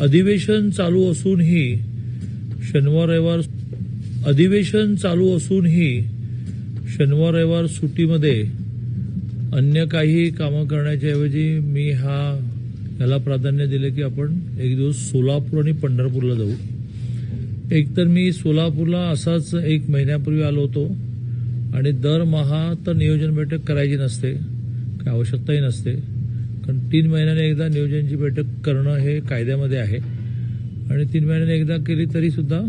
अधिवेशन चालू असूनही शनिवार रविवार अधिवेशन चालू असूनही शनिवार रविवार सुट्टीमध्ये अन्य काही कामं करण्याच्या ऐवजी मी हा याला प्राधान्य दिलं की आपण एक दिवस सोलापूर आणि पंढरपूरला जाऊ. एकतर मी सोलापूरला असाच एक महिन्यापूर्वी आलो होतो आणि दरमहा तर नियोजन बैठक करायची नसते काही आवश्यकताही नसते. कारण तीन महिन्याने एकदा नियोजनची बैठक करणं हे कायद्यामध्ये आहे. आणि तीन महिन्याने एकदा केली तरी सुद्धा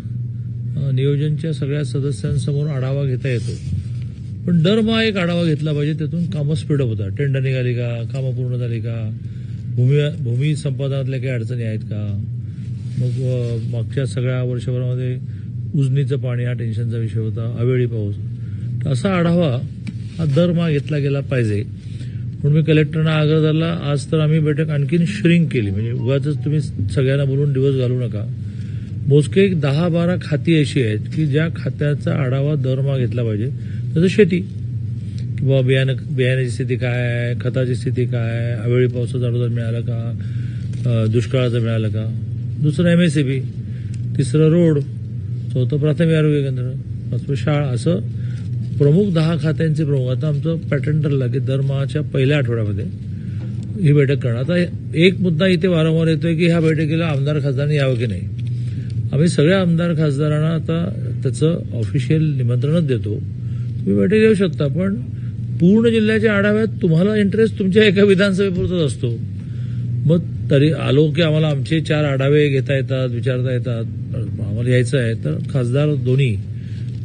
नियोजनच्या सगळ्या सदस्यांसमोर आढावा घेता येतो. पण दरमहा एक आढावा घेतला पाहिजे त्यातून कामं स्पीडअप होतात. टेंडर निघाली का? कामं पूर्ण झाली का? भूमी भूमी संपादनातल्या काही अडचणी आहेत का? मग मागच्या सगळ्या वर्षभरामध्ये उजनीचं पाणी हा टेन्शनचा विषय होता अवेळी पाऊस. असा आढावा हा दरमहा घेतला गेला पाहिजे. म्हणून मी कलेक्टरना आग्रह धरला. आज तर आम्ही बैठक आणखीन श्रिंक केली. म्हणजे उगाच तुम्ही सगळ्यांना बोलून दिवस घालू नका. मोजके एक दहा बारा खाती अशी आहेत की ज्या खात्याचा आढावा दरमहा घेतला पाहिजे. जसं शेती. किंवा बियाणं बियाण्याची स्थिती काय आहे? खताची स्थिती काय आहे? अवेळी पावसाचं अनुदान मिळालं का? दुष्काळाचं मिळालं का? दुसरं एम एस बी तिसरं रोड. चौथं प्राथमिक आरोग्य केंद्र. पाचवं शाळा. असं प्रमुख दहा खात्यांचे प्रमुख. आता आमचं पॅटर्न ठरला की दरमहाच्या पहिल्या आठवड्यामध्ये ही बैठक करणार. आता एक मुद्दा इथे वारंवार येतोय की ह्या बैठकीला आमदार खासदारांनी यावं की नाही? आम्ही सगळ्या आमदार खासदारांना आता त्याचं ऑफिशियल निमंत्रणच देतो. तुम्ही बैठक येऊ शकता पण पूर्ण जिल्ह्याच्या आढाव्यात तुम्हाला इंटरेस्ट तुमच्या एका विधानसभेपुरतच असतो. मग तरी आलो की आम्हाला आमचे चार आढावे घेता येतात विचारता येतात. आम्हाला यायचं आहे. तर खासदार दोन्ही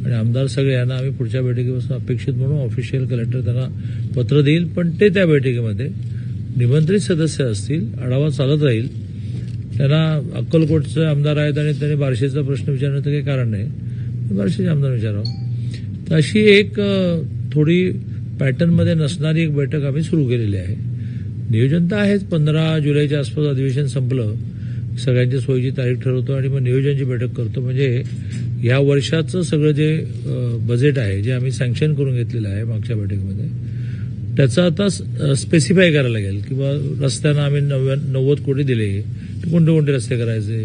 आणि आमदार सगळे यांना आम्ही पुढच्या बैठकीपासून अपेक्षित म्हणून ऑफिशियल कलेक्टर त्यांना पत्र देईल पण ते त्या बैठकीमध्ये निमंत्रित सदस्य असतील आढावा चालत राहील. त्यांना अक्कलकोटचे आमदार आहेत आणि त्यांनी बार्शीचा प्रश्न विचारण्याचं काही कारण नाही. बार्शीचे आमदार विचारावं. तर अशी एक थोडी पॅटर्नमध्ये नसणारी एक बैठक आम्ही सुरू केलेली आहे. नियोजन तर आहेच. पंधरा जुलैच्या आसपास अधिवेशन संपलं. सगळ्यांच्या सोयीची तारीख ठरवतो आणि मग नियोजनची बैठक करतो. म्हणजे या वर्षाचं सगळं जे बजेट आहे जे आम्ही सँक्शन करून घेतलेलं आहे मागच्या बैठकीमध्ये त्याचं आता स्पेसिफाय करायला लागेल. किंवा रस्त्यांना आम्ही नव्या नव्वद कोटी दिले. कोणते कोणते रस्ते करायचे?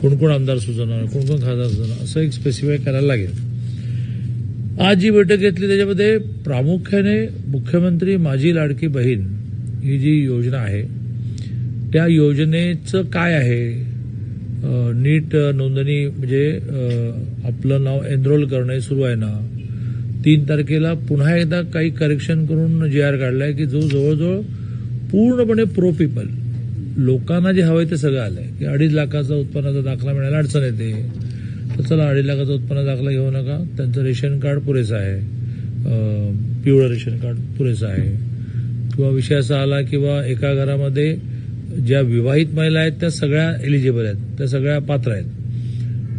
कोण कोण आमदार सुचवणार? कोण कोण खासदार सुचवणार? असं एक स्पेसिफाय करायला लागेल. आज जी बैठक घेतली त्याच्यामध्ये प्रामुख्याने मुख्यमंत्री माझी लाडकी बहीण ही जी योजना आहे त्या योजनेचं काय आहे? नीट नोंदणी म्हणजे आपलं नाव एनरोल करणं हे सुरू आहे ना. तीन तारखेला पुन्हा एकदा काही करेक्शन करून जी आर काढलाय की जो जवळजवळ पूर्णपणे प्रो पीपल लोकांना जे हवंय ते सगळं आलंय. की अडीच लाखाचा उत्पन्नाचा दाखला मिळायला अडचण येते. तर चला अडीच लाखाचा उत्पन्न दाखला घेऊ नका. त्यांचं रेशन कार्ड पुरेसं आहे. पिवळं रेशन कार्ड पुरेसं आहे. किंवा विषय असा आला किंवा एका घरामध्ये ज्या विवाहित महिला आहेत त्या सगळ्या एलिजिबल आहेत त्या सगळ्या पात्र आहेत.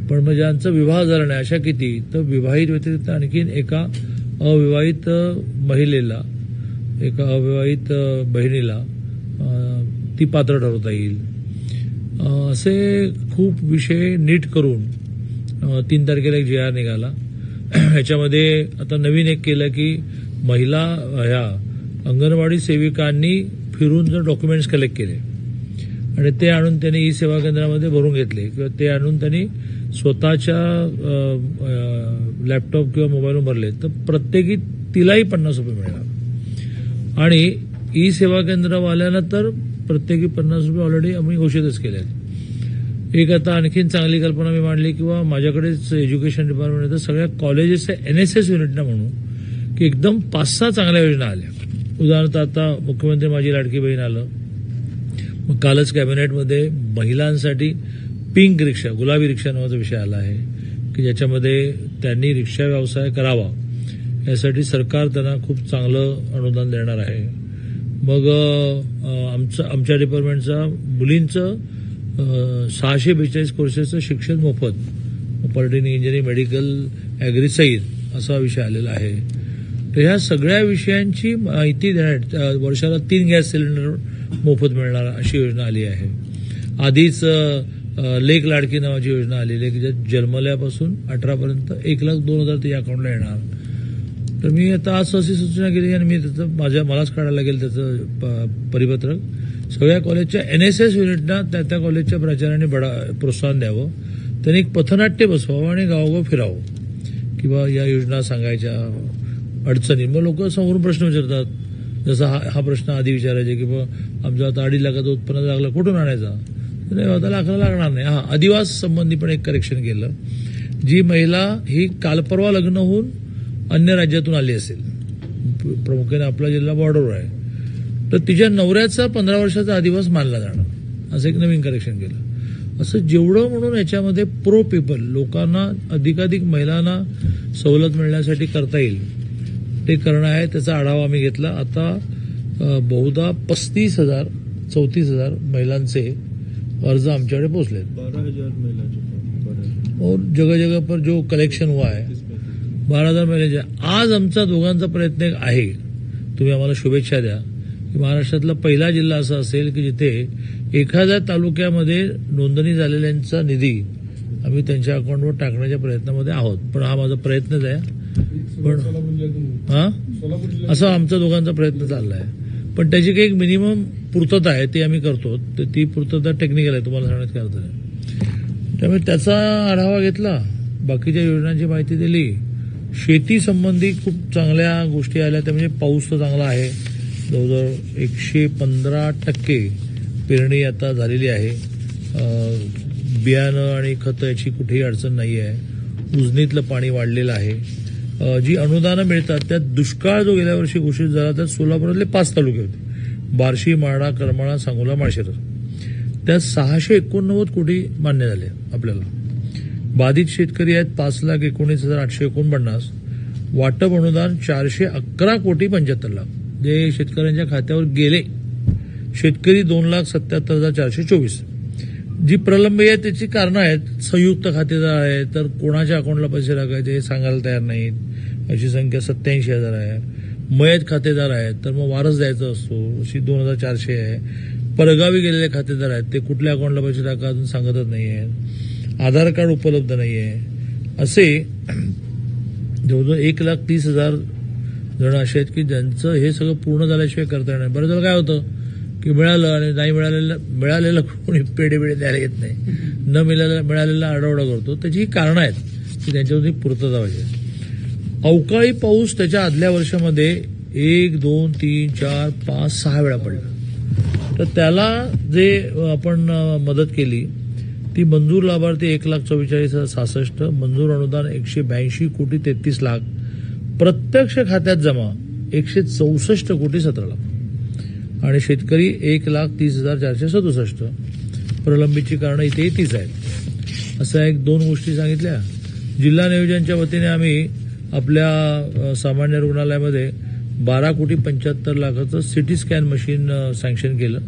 पण मग ज्यांचा विवाह झाला नाही अशा किती तर विवाहित व्यतिरिक्त आणखीन एका अविवाहित महिलेला एका अविवाहित बहिणीला ती पात्र ठरवता येईल. असे खूप विषय नीट करून तीन तारखेला एक जी आर निघाला. ह्याच्यामध्ये आता नवीन एक केलं की महिला ह्या अंगणवाडी सेविकांनी फिरून जर डॉक्युमेंट्स कलेक्ट केले आणि ते आणून त्यांनी ई सेवा केंद्रामध्ये भरून घेतले. किंवा ते आणून त्यांनी स्वतःच्या लॅपटॉप किंवा मोबाईलवर भरले तर प्रत्येकी तिलाही पन्नास रुपये मिळणार. आणि ई सेवा केंद्रवाल्यांना तर प्रत्येकी पन्नास रुपये ऑलरेडी आम्ही घोषितच केले आहेत. एक आता आणखीन चांगली कल्पना मी मांडली किंवा माझ्याकडेच एज्युकेशन डिपार्टमेंट तर सगळ्या कॉलेजेसच्या एन एस एस युनिटना म्हणू की एकदम पाच सहा चांगल्या योजना आल्या. उदाहरणार्थ आता मुख्यमंत्री माझी लाडकी बहीण आलं. मग कालच कॅबिनेटमध्ये महिलांसाठी पिंक रिक्षा गुलाबी रिक्षा नावाचा विषय आला आहे की ज्याच्यामध्ये त्यांनी रिक्षा व्यवसाय करावा. यासाठी सरकार त्यांना खूप चांगलं अनुदान देणार आहे. मग आमचं आमच्या डिपार्टमेंटचा मुलींचं सहाशे बेचाळीस कोर्सेसचं शिक्षण मोफत पॉलिटेक्निक इंजिनिअरिंग मेडिकल ॲग्री सईद असा विषय आलेला आहे. तर ह्या सगळ्या विषयांची माहिती देण्यात वर्षाला तीन गॅस सिलेंडर मोफत मिळणार अशी योजना आली आहे. आधीच लेक लेख लाडकी नावाची योजना आलेली आहे की ज्यात जन्मल्यापासून अठरापर्यंत एक लाख दोन हजार ते अकाउंटला येणार. तर मी आता आज अशी सूचना केली आणि मी त्याचं माझ्या मलाच काढायला लागेल त्याचं प- परिपत्रक. सगळ्या कॉलेजच्या एन एस एस युनिटना त्या त्या कॉलेजच्या प्राचार्यांनी बडा प्रोत्साहन द्यावं. त्यांनी एक पथनाट्य बसवावं आणि गावोगाव फिरावं. किंवा या योजना सांगायच्या अडचणी. मग लोक समोरून प्रश्न विचारतात जसा हा हा प्रश्न आधी विचारायचे की बा आमच्या आता अडीच लाखाचं उत्पन्न लागलं कुठून आणायचा? तर नाही आता लाखाला लागणार नाही. हा अधिवास संबंधी पण एक करेक्शन केलं जी महिला ही कालपरवा लग्न होऊन अन्य राज्यातून आली असेल. प्रामुख्याने आपला जिल्हा बॉर्डरवर आहे. तर तिच्या नवऱ्याचा पंधरा वर्षाचा अधिवास मानला जाणार. असं एक नवीन करेक्शन केलं. असं जेवढं म्हणून याच्यामध्ये प्रो पीपल लोकांना अधिकाधिक महिलांना सवलत मिळण्यासाठी करता येईल ते करणं आहे त्याचा आढावा आम्ही घेतला. आता बहुधा पस्तीस हजार चौतीस हजार महिलांचे अर्ज आमच्याकडे बारह बारह हजार। और जगह जगह पर जो कलेक्शन हुआ है तीस पैंतीस। बारा हजार महिन्याचे आज आमचा दोघांचा प्रयत्न एक आहे. तुम्ही आम्हाला शुभेच्छा द्या. की महाराष्ट्रातला पहिला जिल्हा असा असेल की जिथे एखाद्या तालुक्यामध्ये नोंदणी झालेल्यांचा निधी आम्ही त्यांच्या अकाउंटवर टाकण्याच्या प्रयत्नामध्ये आहोत. पण हा माझा प्रयत्नच आहे. पण हा? असा आमचा दोघांचा प्रयत्न चालला आहे पण त्याची काही एक मिनिमम पूर्तता आहे ती आम्ही करतो. तर ती पूर्तता टेक्निकल आहे तुम्हाला सांगण्यात काय अर्थ नाही त्यामुळे त्याचा आढावा घेतला बाकीच्या योजनांची माहिती दिली. शेती संबंधी खूप चांगल्या गोष्टी आल्या त्या म्हणजे पाऊस तर चांगला आहे. जवळजवळ एकशे पंधरा टक्के पेरणी आता झालेली आहे. बियाणं आणि खतं याची कुठेही अडचण नाही आहे उजनीतलं पाणी वाढलेलं आहे. जी अनुदानं मिळतात त्यात दुष्काळ जो गेल्या वर्षी घोषित झाला त्यात सोलापुरातले पाच तालुके होते. बार्शी माळा करमाळा सांगोला माळशिरस. त्यात सहाशे एकोणनव्वद कोटी मान्य झाले आपल्याला. बाधित शेतकरी आहेत पाच लाख एकोणीस हजार आठशे एकोणपन्नास. वाटप अनुदान चारशे अकरा कोटी पंच्याहत्तर लाख. जे शेतकऱ्यांच्या खात्यावर गेले. शेतकरी दोन लाख सत्याहत्तर हजार चारशे चोवीस. जी प्रलंबी आहे त्याची कारणं आहेत संयुक्त खातेदार आहे तर कोणाच्या अकाउंटला पैसे टाकायचे हे सांगायला तयार नाहीत. अशी संख्या सत्याऐंशी हजार आहे. मयत खातेदार आहेत तर मग वारस द्यायचा असतो अशी दोन हजार चारशे आहे. परगावी गेलेले खातेदार आहेत ते कुठल्या अकाउंटला पैसे टाका अजून सांगतच नाही आहेत आधार कार्ड उपलब्ध नाही आहे असे जवळजवळ एक लाख तीस हजार जण असे आहेत की ज्यांचं हे सगळं पूर्ण झाल्याशिवाय करता येणार नाही. बरं झालं काय होतं? की मिळालं आणि नाही मिळालेलं मिळालेलं कोणी पेढे पेढे द्यायला येत नाही. न मिळालेलं मिळालेला आडावडा करतो. त्याची ही कारणं आहेत की त्यांच्यावरती पूर्तता पाहिजे. अवकाळी पाऊस त्याच्या आदल्या वर्षामध्ये एक दोन तीन चार पाच सहा वेळा पडला. तर त्याला जे आपण मदत केली ती मंजूर लाभार्थी एक लाख चव्वेचाळीस हजार सहासष्ट मंजूर अनुदान एकशे ब्याऐंशी कोटी तेहतीस लाख प्रत्यक्ष खात्यात जमा एकशे चौसष्ट कोटी सतरा लाख. आणि शेतकरी एक लाख तीस हजार चारशे सदुसष्ट. प्रलंबितची कारणं इथे तीच आहेत. असं एक दोन गोष्टी सांगितल्या. जिल्हा नियोजनच्या वतीने आम्ही आपल्या सामान्य रुग्णालयामध्ये बारा कोटी पंच्याहत्तर लाखाचं सिटी स्कॅन मशीन सँक्शन केलं.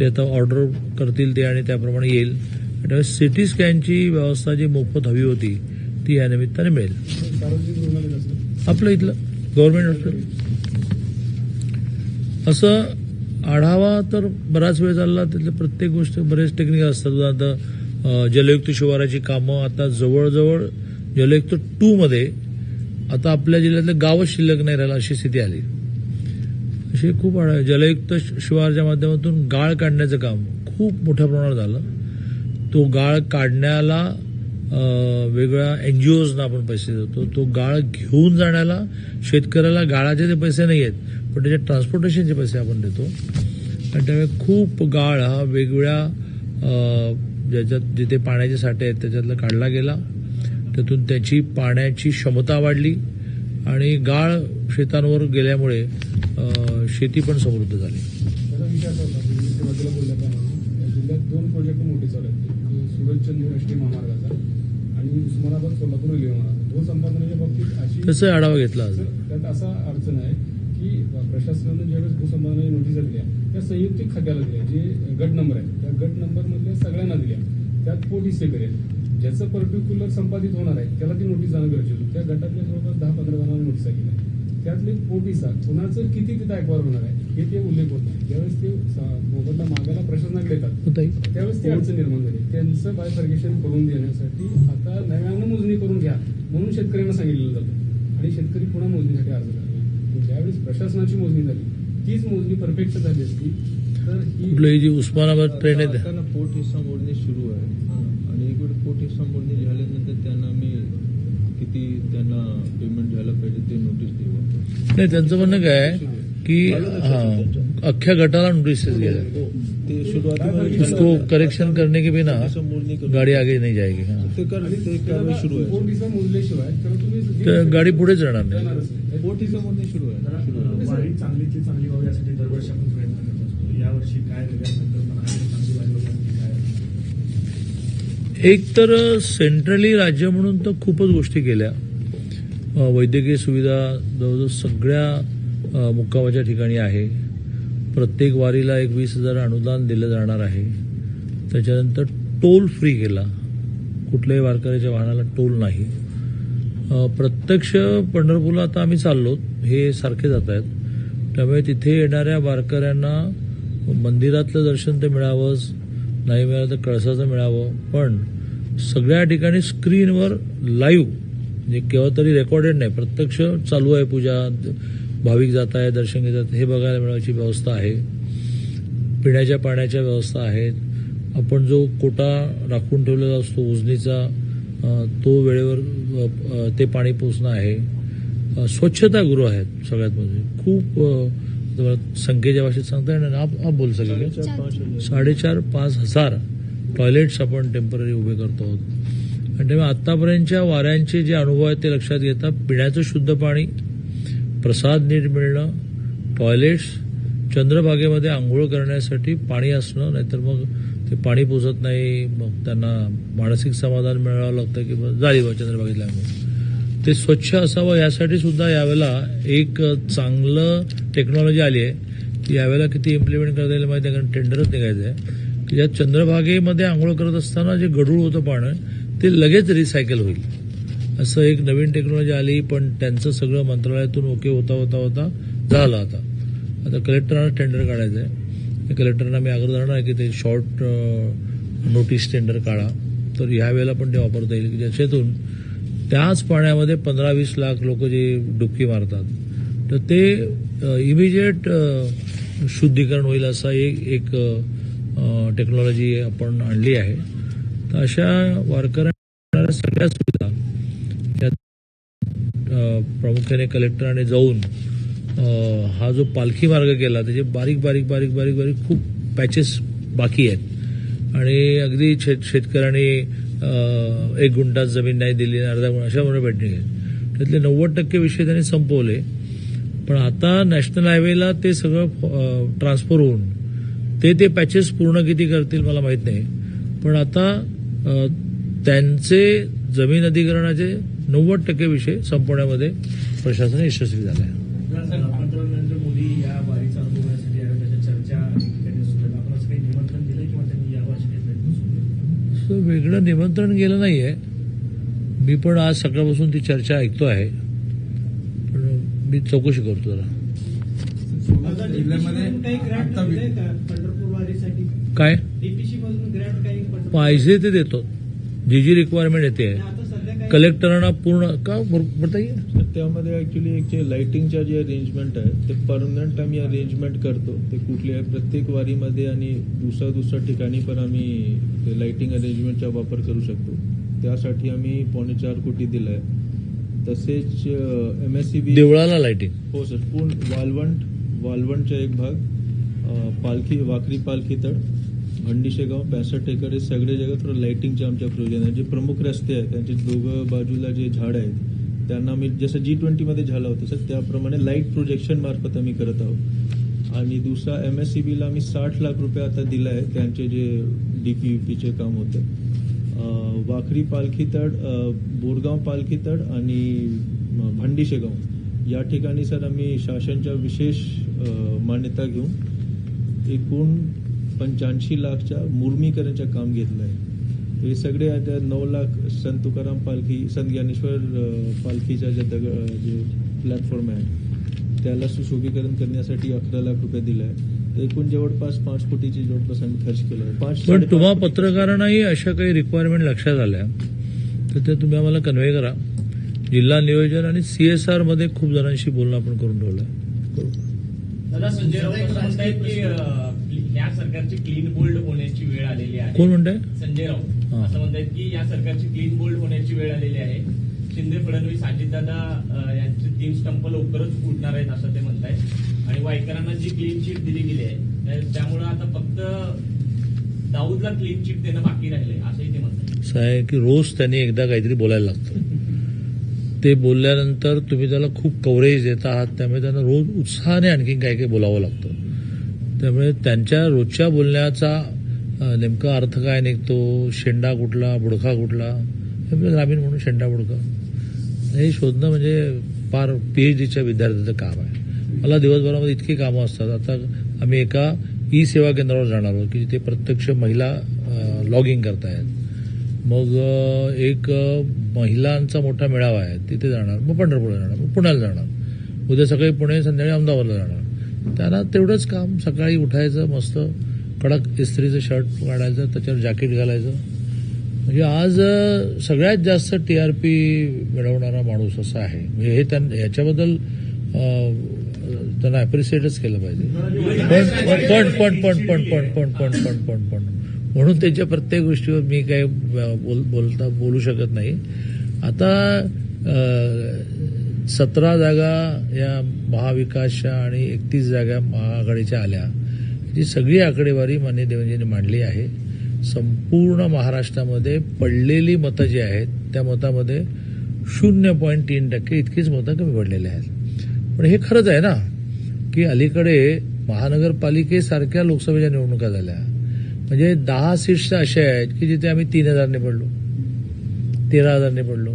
ते आता ऑर्डर करतील ते आणि त्याप्रमाणे येईल. त्यामुळे सिटी स्कॅनची व्यवस्था जी मोफत हवी होती ती या निमित्ताने मिळेल. आपलं इथलं गव्हर्नमेंट हॉस्पिटल. असं आढावा तर बराच वेळ चालला त्यातल्या प्रत्येक गोष्ट बरेच टेक्निकल असतात. उदाहरणार्थ जलयुक्त शिवाराची कामं आता जवळजवळ जलयुक्त टू मध्ये आता आपल्या जिल्ह्यातलं गावच शिल्लक नाही राहिलं अशी स्थिती आली. अशी खूप जलयुक्त शिवारच्या माध्यमातून गाळ काढण्याचं काम खूप मोठ्या प्रमाणात झालं. तो गाळ काढण्याला वेगळ्या एन जी ओजना आपण पैसे देतो. तो गाळ घेऊन जाण्याला शेतकऱ्याला गाळाचे ते पैसे नाही आहेत पण त्याच्या ट्रान्सपोर्टेशनचे पैसे आपण देतो. आणि त्यामुळे खूप गाळ हा वेगवेगळ्या ज्याच्यात जिथे पाण्याचे साठे आहेत त्याच्यातला काढला गेला. त्यातून त्याची पाण्याची क्षमता वाढली आणि गाळ शेतांवर गेल्यामुळे शेती पण समृद्ध झाली. दोन प्रोजेक्ट मोठे चालू आहेत. एक सूरजचंद्र राष्ट्रीय महामार्गाचा आणि उस्मानाबाद सोलापूर रेल्वे मार्ग भूसंपादनाच्या बाबतीत अशी आढावा घेतला त्यात असा अडचण आहे की प्रशासनानं ज्यावेळेस भूसंपादनाची नोटीस दिल्या त्या संयुक्तिक खात्याला दिल्या जे गट नंबर आहे त्या गट नंबर मधल्या सगळ्यांना दिल्या. त्यात पोट हिस्से करेल ज्याचं पर्टिक्युलर संपादित होणार आहे त्याला ती नोटीस जाणं गरजेचं होतं. त्या गटातल्या जवळपास दहा पंधरा जणांना नोटिसा केल्या त्यातले पोट हिस्सा कुणाचं किती तिथं ऐकवार होणार आहे हे ते उल्लेख होत नाही. ज्यावेळेस ते स- मोबदला मागायला प्रशासनाकडे येतात त्यावेळेस ती अडचण निर्माण झाली. त्यांचं बायफर्गेशन करून देण्यासाठी आता नव्यानं मोजणी करून घ्या म्हणून शेतकऱ्यांना सांगितलं जातं. आणि शेतकरी पुन्हा मोजणीसाठी अर्ज करतात ज्यावेळेस प्रशासनाची मोजणी झाली तीच मोजणी परफेक्ट झाली असती तर ही उस्मानाबाद पोट हिस्सा मोडणी सुरू आहे. आणि एक वेळ पोट हिस्सा मोडणी झाल्यानंतर त्यांना आम्ही किती त्यांना पेमेंट झालं पाहिजे ते नोटीस देऊ आपण. नाही त्यांचं म्हणणं काय आहे की हा अख्ख्या गटाला नोटिसेस गेल्या हो, ते सुरुवातीमध्ये उसको करेक्शन करने के बिना हिस्सा मोडणी करू. गाडी आगे नहीं जाएगी हाँ. ते कर ते कारवाई सुरू आहे पोट हिस्सा मोजल्याशिवाय त्याला तुम्ही तर गाडी पुढेच जाणार नाही जाणारच नाही. पोट हिस्सा मोडणी सुरू आहे जरा, सुरू आहे. अ, वारी चांगलीतली चांगली व्हावी यासाठी दरवर्षी आपण प्रयत्न करत असतो यावर्षी काय एक तर सेंट्रली राज्य म्हणून तर खूपच गोष्टी केल्या. वैद्यकीय सुविधा जवळजवळ सगळ्या मुक्कामाच्या ठिकाणी आहे. प्रत्येक वारीला एक वीस हजार अनुदान दिलं जाणार आहे. त्याच्यानंतर टोल फ्री केला. कुठल्याही वारकऱ्याच्या वाहनाला टोल नाही. प्रत्यक्ष पंढरपूरला आता आम्ही चाललो. हे सारखे जात आहेत. त्यामुळे तिथे येणाऱ्या वारकऱ्यांना मंदिरातलं दर्शन तर मिळावंच. नाही मिळालं तर कळसाचं मिळावं. पण सगळ्या ठिकाणी स्क्रीनवर लाईव्ह म्हणजे केव्हा तरी रेकॉर्डेड नाही. प्रत्यक्ष चालू आहे पूजा. भाविक जात आहे दर्शन घेतात हे बघायला मिळायची व्यवस्था आहे. पिण्याच्या पाण्याच्या व्यवस्था आहेत. आपण जो कोटा राखून ठेवलेला असतो उजनीचा तो वेळेवर ते पाणी पोचणं आहे. स्वच्छतागृह आहेत सगळ्यात म्हणजे खूप तुम्हाला संख्येच्या भाषेत सांगता येणार आप आप बोल सगळे साडेचार, पाच हजार. टॉयलेट्स आपण टेंपररी उभे करतो आहोत आणि त्यामुळे आतापर्यंतच्या वाऱ्यांचे जे अनुभव आहेत ते लक्षात घेता पिण्याचं शुद्ध पाणी प्रसाद नीट मिळणं टॉयलेट्स चंद्रभागेमध्ये आंघोळ करण्यासाठी पाणी असणं नाहीतर मग ते पाणी पोचत नाही मग त्यांना मानसिक समाधान मिळावं लागतं की बस झाली बा चंद्रभागेतल्या आंघोळ ते स्वच्छ असावं यासाठी सुद्धा यावेळेला एक चांगलं टेक्नॉलॉजी आली आहे. यावेळेला किती इम्प्लिमेंट करता येईल माहिती आहे कारण टेंडरच निघायचं आहे. की ज्या चंद्रभागेमध्ये आंघोळ करत असताना जे गढूळ होतं पाणी ते लगेच रिसायकल होईल. असं एक नवीन टेक्नॉलॉजी आली पण त्यांचं सगळं मंत्रालयातून ओके होता होता होता झालं आता. आता कलेक्टरांना टेंडर काढायचं आहे. कलेक्टरना मी आग्रह धरणार आहे की ते शॉर्ट नोटीस टेंडर काढा. तर ह्या वेळेला पण ते वापरता येईल. की ज्याच्यातून त्याच पाण्यामध्ये पंधरा वीस लाख लोक जे डुबकी मारतात तर ते इमिजिएट शुद्धीकरण होईल असा एक एक टेक्नॉलॉजी आपण आणली आहे. तर अशा वारकऱ्यांना सगळ्या सुविधा प्रामुख्याने कलेक्टराने जाऊन हा जो पालखी मार्ग केला त्याचे बारीक बारीक बारीक बारीक बारीक खूप पॅचेस बाकी आहेत. आणि अगदी शेत शेतकऱ्यांनी एक गुंठात जमीन नाही दिली अर्धा गुंठ अशा म्हणून भेटणी केली त्यातले नव्वद टक्के विषय त्यांनी संपवले. पण आता नॅशनल हायवेला ते सगळं ट्रान्सफर होऊन ते ते पॅचेस पूर्ण किती करतील मला माहीत नाही. पण आता त्यांचे जमीन अधिग्रहणाचे नव्वद टक्के विषय संपवण्यामध्ये प्रशासन यशस्वी झालं आहे असं वेगळं निमंत्रण गेलं नाहीये. मी पण आज सकाळपासून ती चर्चा ऐकतो आहे. पण मी चौकशी करतो जरा. काय? पाहिजे ते देतो. जी जी रिक्वायरमेंट येते. कलेक्टरांना पूर्ण का तर त्यामध्ये ऍक्च्युली एक जे लाइटिंगच्या जे अरेंजमेंट आहे ते परमनंट आम्ही अरेंजमेंट करतो. ते कुठल्या प्रत्येक वारीमध्ये आणि दुसऱ्या दुसऱ्या ठिकाणी पण आम्ही ते लाइटिंग अरेंजमेंटचा वापर करू शकतो. त्यासाठी आम्ही पावणे चार कोटी दिलाय. तसेच एम एस सी बी देवळाला लाइटिंग हो सर. पूर्ण वालवंट वालवंटचा एक भाग अ, पालखी वाकरी पालखी तड भंडीशेगाव पॅसट एकर हे सगळे जगात थोडं लाइटिंगचे आमच्या प्रयोजन आहे जे प्रमुख रस्ते आहेत त्यांचे दोघं बाजूला जे झाड आहेत त्यांना आम्ही जसं जी ट्वेंटीमध्ये झालं होतं सर त्याप्रमाणे लाइट प्रोजेक्शन मार्फत आम्ही करत आहोत. आणि दुसरा एम एस सी बीला आम्ही साठ लाख रुपये आता दिला आहे त्यांचे जे डी पी यू पीचे काम होतं. वाखरी पालखी तड बोरगाव पालखी तड आणि भांडीशेगाव. या ठिकाणी सर आम्ही शासनच्या विशेष मान्यता घेऊन एकूण पंच्याऐंशी लाखच्या मुर्मीकरणाचं काम घेतलं आहे. हे सगळे आता नऊ लाख संत तुकाराम पालखी संत ज्ञानेश्वर पालखीच्या जे दग जे प्लॅटफॉर्म आहे त्याला सुशोभीकरण करण्यासाठी अकरा लाख रुपये दिले आहे तर एकूण जवळपास पाच कोटीची जवळपास आम्ही खर्च केला आहे. पाच पण तुम्हा. पत्रकारांनाही अशा काही रिक्वायरमेंट लक्षात आल्या तर ते तुम्ही आम्हाला कन्व्हे करा. जिल्हा नियोजन आणि सीएसआरमध्ये खूप जणांशी बोलणं आपण करून ठेवलं. या सरकारची क्लीन बोल्ड होण्याची वेळ आलेली आहे. कोण म्हणताय? संजय राऊत. असं म्हणतायत की या सरकारची क्लीन बोल्ड होण्याची वेळ आलेली आहे. शिंदे फडणवीस अजितदादा यांचे तीन स्टंप लवकरच फुटणार आहेत असं ते म्हणतायत. आणि वायकरांना जी क्लीन चिट दिली गेली आहे त्या- त्यामुळं आता फक्त दाऊदला क्लीन चिट देणं बाकी राहिले असंही ते म्हणतात की रोज त्यांनी एकदा काहीतरी बोलायला लागतं. ते बोलल्यानंतर तुम्ही त्याला खूप कव्हरेज देत आहात त्यामुळे त्यांना रोज उत्साहाने आणखीन काही काही बोलावं लागतं. त्यामुळे त्यांच्या रोजच्या बोलण्याचा नेमका अर्थ काय निघतो? शेंडा कुठला? बुडखा कुठला? हे ग्रामीण म्हणून शेंडा बुडखा. हे शोधणं म्हणजे फार पीएच डीच्या विद्यार्थ्याचं काम आहे. मला दिवसभरामध्ये इतकी कामं असतात. आता आम्ही एका ई सेवा केंद्रावर जाणार आहोत की जिथे प्रत्यक्ष महिला लॉगिंग करतायत. मग एक महिलांचा मोठा मेळावा आहे. तिथे जाणार. मग पंढरपूरला जाणार. मग पुण्याला जाणार. उद्या सकाळी पुणे संध्याकाळी अहमदाबादला जाणार. त्यांना तेवढंच काम सकाळी उठायचं मस्त कडक इस्त्रीचं शर्ट काढायचं त्याच्यावर जॅकेट घालायचं म्हणजे आज सगळ्यात जास्त टी आर पी मिळवणारा माणूस असा आहे म्हणजे हे त्यां याच्याबद्दल त्यांना ॲप्रिसिएटच केलं पाहिजे पण पण पण पण पण पण पण पण पण पण म्हणून त्याच्या प्रत्येक गोष्टीवर मी काही बोल बोलता बोलू शकत नाही आता सतरा जागा या महाविकासच्या आणि एकतीस जागा महाआघाडीच्या आल्या. ही सगळी आकडेवारी मान्य देवेंजींनी मांडली आहे. संपूर्ण महाराष्ट्रामध्ये पडलेली मतं जी आहेत त्या मतामध्ये शून्य पॉईंट तीन टक्के इतकीच मतं कमी पडलेली आहेत. पण हे खरंच आहे ना की अलीकडे महानगरपालिकेसारख्या लोकसभेच्या निवडणुका झाल्या. म्हणजे दहा सीट्स अशा आहेत की जिथे आम्ही तीन हजारने पडलो तेरा हजारने पडलो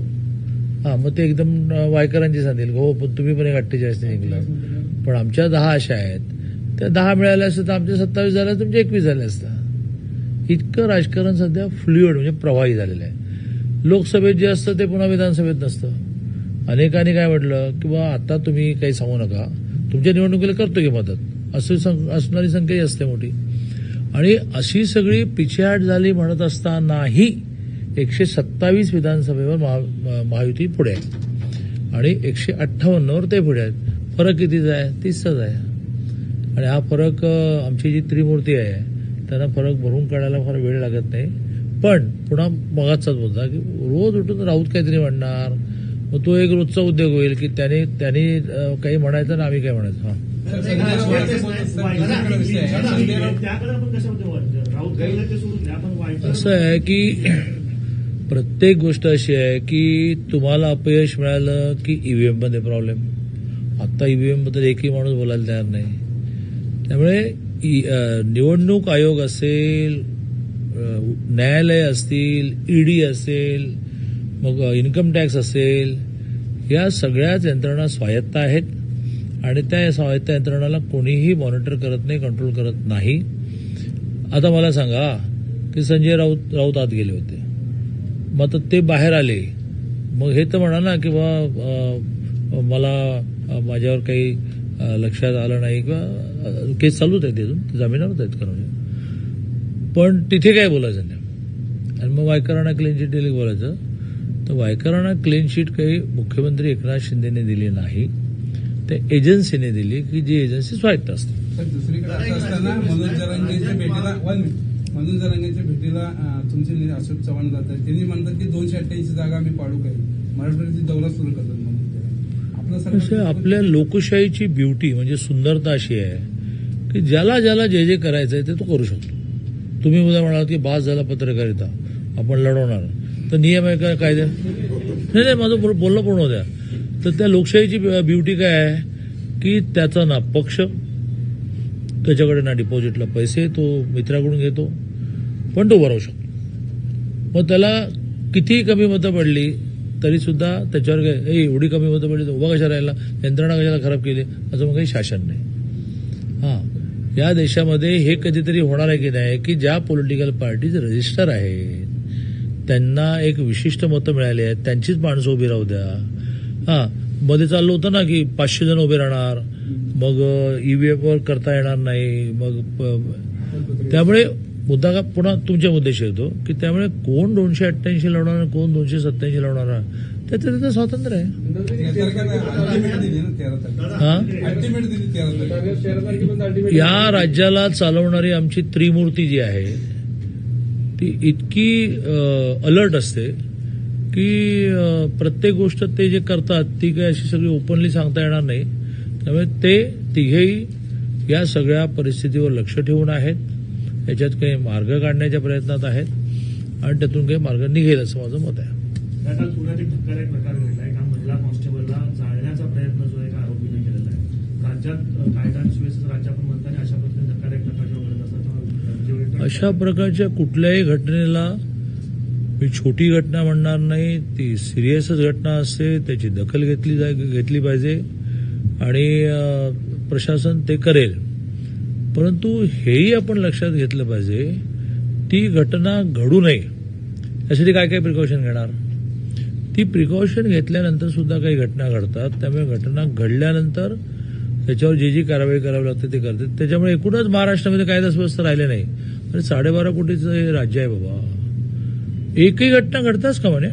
हा मग ते एकदम वायकरांची सांगतील हो पण तुम्ही पण एक अठ्ठेचाळीस निघला पण आमच्या दहा अशा आहेत. त्या दहा मिळाल्या असतं तर आमच्या सत्तावीस झाल्या तुमचे एकवीस झाले असतं. इतकं राजकारण सध्या फ्लुइड म्हणजे प्रवाही झालेलं आहे. लोकसभेत जे असतं ते पुन्हा विधानसभेत नसतं. अनेकांनी काय म्हटलं की बा आता तुम्ही काही सांगू नका. तुमच्या निवडणुकीला करतो की मदत? असं असणारी संख्याही असते मोठी. आणि अशी सगळी पिछेहाट झाली म्हणत असतानाही एकशे सत्तावीस विधानसभेवर महा महायुती पुढे आहे. आणि एकशे अठ्ठावन्नवर ते पुढे आहेत. फरक कितीचा आहे? तीसचाच आहे. आणि हा फरक आमची जी त्रिमूर्ती आहे त्यांना फरक भरून काढायला फार वेळ लागत नाही. पण पुन्हा मगाचाच मुद्दा की रोज उठून राऊत काहीतरी म्हणणार. मग तो एक रोजचा उद्योग होईल की त्याने त्यांनी काही म्हणायचं आणि आम्ही काय म्हणायचं? हा. असं आहे की प्रत्येक गोष्ट अशी आहे की तुम्हाला अपयश मिळालं की ईव्हीएममध्ये प्रॉब्लेम आता ईव्हीएमबद्दल एकही माणूस बोलायला तयार नाही. त्यामुळे निवडणूक आयोग असेल न्यायालय असतील ईडी असेल मग इन्कम टॅक्स असेल या सगळ्याच यंत्रणा स्वायत्त आहेत. आणि त्या स्वायत्त यंत्रणाला कोणीही मॉनिटर करत नाही कंट्रोल करत नाही. आता मला सांगा की संजय राऊत राऊत आत गेले होते. मग आता ते बाहेर आले. मग हे तर म्हणा ना की बा मला माझ्यावर काही लक्षात आलं नाही किंवा केस चालूच आहे तिथून ते आहेत करून पण तिथे काय बोलायचं नाही आणि मग वायकरांना क्लीन चिट दिली बोलायचं? तर वायकरांना क्लीन शीट काही मुख्यमंत्री एकनाथ शिंदेने दिली नाही. त्या एजन्सीने दिली की जी एजन्सी स्वायत्त असते दुसरीकडे जरांगेच्या भेटीला तुमचे अशोक चव्हाण जातात त्यांनी म्हणतात की दोनशे अठ्ठ्याऐंशी जागा आम्ही पाडू काही. मराठवाड्याची दौरा सुरू करतात म्हणून आपल्या लोकशाहीची ब्युटी म्हणजे सुंदरता अशी आहे की ज्याला ज्याला जे जे करायचं आहे ते तो करू शकतो. तुम्ही उद्या म्हणाल की बास झाला पत्रकारिता आपण लढवणार. तर नियम आहे का कायदे नाही नाही माझं बोल- बोलणं पूर्ण द्या. तर त्या लोकशाहीची ब्युटी काय आहे? की त्याचा ना पक्ष त्याच्याकडे ना डिपॉझिटला पैसे तो मित्राकडून घेतो. पण तो भरवू शकतो. मग त्याला कितीही कमी मतं पडली तरी सुद्धा त्याच्यावर काय "ए, एवढी कमी मतं पडली तर उभा कशा राहिला? यंत्रणा कशाला खराब केली? असं मग काही शासन नाही. हां. या देशामध्ये हे कधीतरी होणार आहे की नाही की ज्या पॉलिटिकल पार्टीज रजिस्टर आहेत त्यांना एक विशिष्ट मतं मिळाली आहेत त्यांचीच माणसं उभी राहू द्या. हां. मध्ये चाललं होतं ना की पाचशे जण उभे राहणार मग ईव्हीएमवर करता येणार नाही मग प- त्यामुळे मुद्दा का पुन्हा तुमच्या उद्देश येतो की त्यामुळे कोण दोनशे अठ्ठ्याऐंशी लावणार कोण दोनशे सत्याऐंशी लावणार? त्याचं त्याचं स्वातंत्र्य आहे. हा? या राज्याला चालवणारी आमची त्रिमूर्ती जी आहे ती इतकी अलर्ट असते की प्रत्येक गोष्ट ते जे करतात ती काही अशी सगळी ओपनली सांगता येणार नाही. त्यामुळे ते तिघेही या सगळ्या परिस्थितीवर लक्ष ठेवून आहेत. याच्यात काही मार्ग काढण्याच्या प्रयत्नात आहेत आणि त्यातून काही मार्ग निघेल असं माझं मत आहे. काल पुण्यात एक धक्कादायक प्रकार घडला एका महिला कॉन्स्टेबलला जाळण्याचा प्रयत्न जो एका आरोपीने केलेला आहे. राज्यात अ, कायदा आणि सुव्यवस्थेचं राज्य आपण म्हणताना अशा पद्धतीने धक्कादायक प्रकार जेव्हा घडत असतात तेव्हा जेवढे अशा प्रकारच्या कुठल्याही घटनेला मी छोटी घटना म्हणणार नाही ती सिरियसच घटना असते त्याची दखल घेतली घेतली पाहिजे आणि प्रशासन ते करेल. परंतु हेही आपण लक्षात घेतलं पाहिजे ती घटना घडू नये. यासाठी काय काय प्रिकॉशन घेणार? ती प्रिकॉशन घेतल्यानंतर सुद्धा काही घटना घडतात. त्यामुळे घटना घडल्यानंतर त्याच्यावर जी जी कारवाई करावी लागते ते करते. त्याच्यामुळे एकूणच महाराष्ट्रामध्ये कायदा सुव्यवस्था राहिले नाही. आणि साडेबारा कोटीचं हे राज्य आहे बाबा. एकही घटना घडताच कामा नये.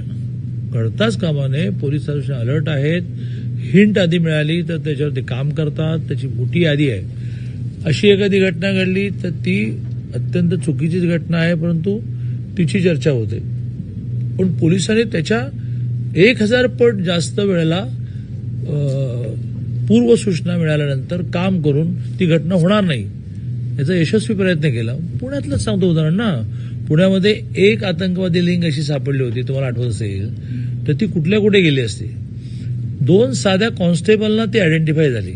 घडताच कामा नये. पोलीस अलर्ट आहेत. हिंट आधी मिळाली तर त्याच्यावर ते काम करतात. त्याची मोठी यादी आहे. अशी एखादी घटना घडली तर ती अत्यंत चुकीचीच घटना आहे परंतु तिची चर्चा होते. पण पोलिसांनी त्याच्या एक हजार पट जास्त वेळेला अ, पूर्वसूचना मिळाल्यानंतर काम करून ती घटना होणार नाही. याचा यशस्वी प्रयत्न केला. पुण्यातलंच सांगतो उदाहरण ना. पुण्यामध्ये एक आतंकवादी लिंक अशी सापडली होती तुम्हाला आठवत असेल. तर ती कुठल्या कुठे गेली असती? दोन साध्या कॉन्स्टेबलना ती आयडेंटिफाय झाली.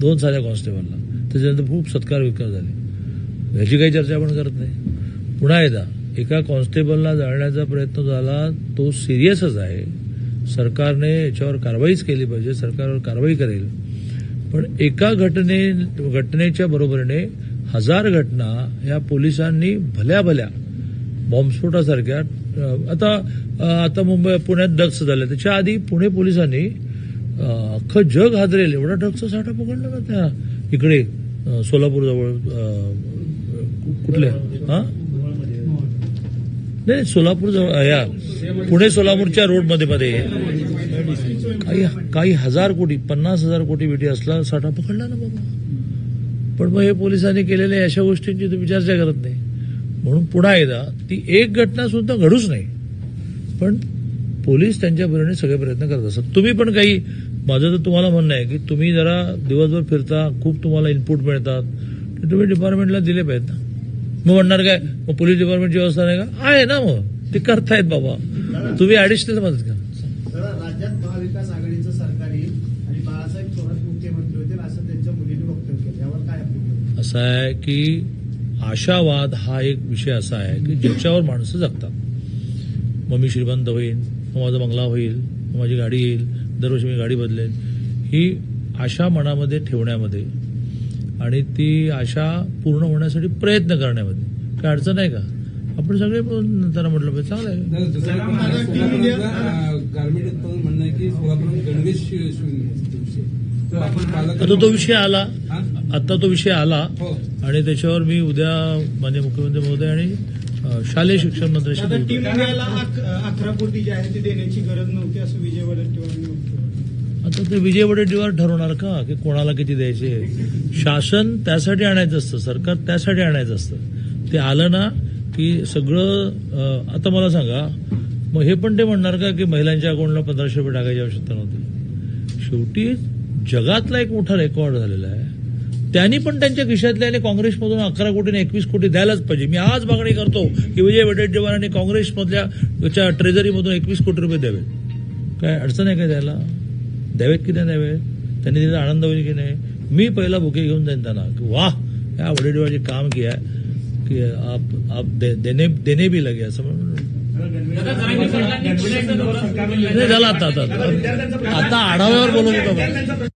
दोन साध्या कॉन्स्टेबलला त्याच्यानंतर खूप सत्कार विकार झाले. ह्याची काही चर्चा आपण करत नाही. पुन्हा एकदा एका कॉन्स्टेबलला जाळण्याचा प्रयत्न झाला तो सिरियसच आहे. सरकारने याच्यावर कारवाईच केली पाहिजे सरकारवर कारवाई करेल. पण एका घटने घटनेच्या बरोबरीने हजार घटना ह्या पोलिसांनी भल्या भल्या बॉम्बस्फोटासारख्या आता आता मुंबई पुण्यात ड्रग्स झाले. त्याच्या आधी पुणे पोलिसांनी अख्खं जग हादरेल एवढा ड्रग्सचा साठा पकडला ना त्या? इकडे सोलापूरजवळ कुठल्या? हा? नाही सोलापूर जवळ या. पुणे सोलापूरच्या रोडमध्ये मध्ये. काही काही हजार कोटी पन्नास हजार कोटी बेटी असला साठा पकडला ना बाबा. पण मग हे पोलिसांनी केलेल्या अशा गोष्टींची तुम्ही चर्चा करत नाही. म्हणून पुन्हा एकदा ती एक घटना सुद्धा घडूच नाही. पण पोलीस त्यांच्या परीने सगळे प्रयत्न करत असतात तुम्ही पण काही माझं तर तुम्हाला म्हणणं आहे की तुम्ही जरा दिवसभर फिरता खूप तुम्हाला इनपुट मिळतात. ते तुम्ही डिपार्टमेंटला दिले पाहिजेत. ना मग म्हणणार काय? मग पोलीस डिपार्टमेंटची व्यवस्था नाही का? आहे ना मग. ते करतायत बाबा. तुम्ही ऍडिशनल मदत करा. तर राज्यात महाविकास आघाडीचं सरकार येईल आणि बाळासाहेब थोरात मुख्यमंत्री होतील असं त्यांच्या मुलीने वक्तव्य केलं. यावर काय असं आहे की आशावाद हा एक विषय असा आहे की ज्याच्यावर माणसं जगतात. मग मी श्रीमंत होईल मग माझा बंगला होईल मग माझी गाडी येईल. दरवर्षी मी गाडी बदलेन. ही आशा मनामध्ये ठेवण्यामध्ये आणि ती आशा पूर्ण होण्यासाठी प्रयत्न करण्यामध्ये. काय अडचण आहे का? आपण सगळे त्यांना म्हटलं पाहिजे चांगलं आहे गारमेंट उत्पादन म्हणणं की गणवेश आता तो विषय आला? आता तो विषय आला. हो. आणि त्याच्यावर मी उद्या मान्य मुख्यमंत्री महोदय आणि शालेय शिक्षण मंत्र्यांशी अकरा कोटी जे आहे ते देण्याची गरज नव्हती असं विजय वडेट्टीवार तर ते विजय वडेट्टीवार ठरवणार का? की कोणाला किती द्यायचे? शासन त्यासाठी आणायचं असतं सरकार त्यासाठी आणायचं असतं. ते आलं ना की सगळं आता मला सांगा मग हे पण ते म्हणणार का की महिलांच्या अकाउंटला पंधराशे रुपये टाकायची आवश्यकता नव्हती? शेवटी जगातला एक मोठा रेकॉर्ड झालेला आहे. त्यांनी पण त्यांच्या खिशातल्या आणि काँग्रेसमधून अकरा कोटीने एकवीस कोटी द्यायलाच पाहिजे. मी आज मागणी करतो की विजय वडेट्टीवारांनी काँग्रेसमधल्या ट्रेझरीमधून एकवीस कोटी रुपये द्यावे काय अडचण आहे काय द्यायला द्यावेत की नाही द्यावेत त्यांनी तिथे आनंद होईल की नाही? मी पहिला बुके घेऊन जाईन त्यांना. की वाह या वडेडीवाचे काम किया है की आप आप दे, देने देने भी लगे असं म्हणून. झालं आता आता आता. आढाव्यावर बोलत होतो आपण.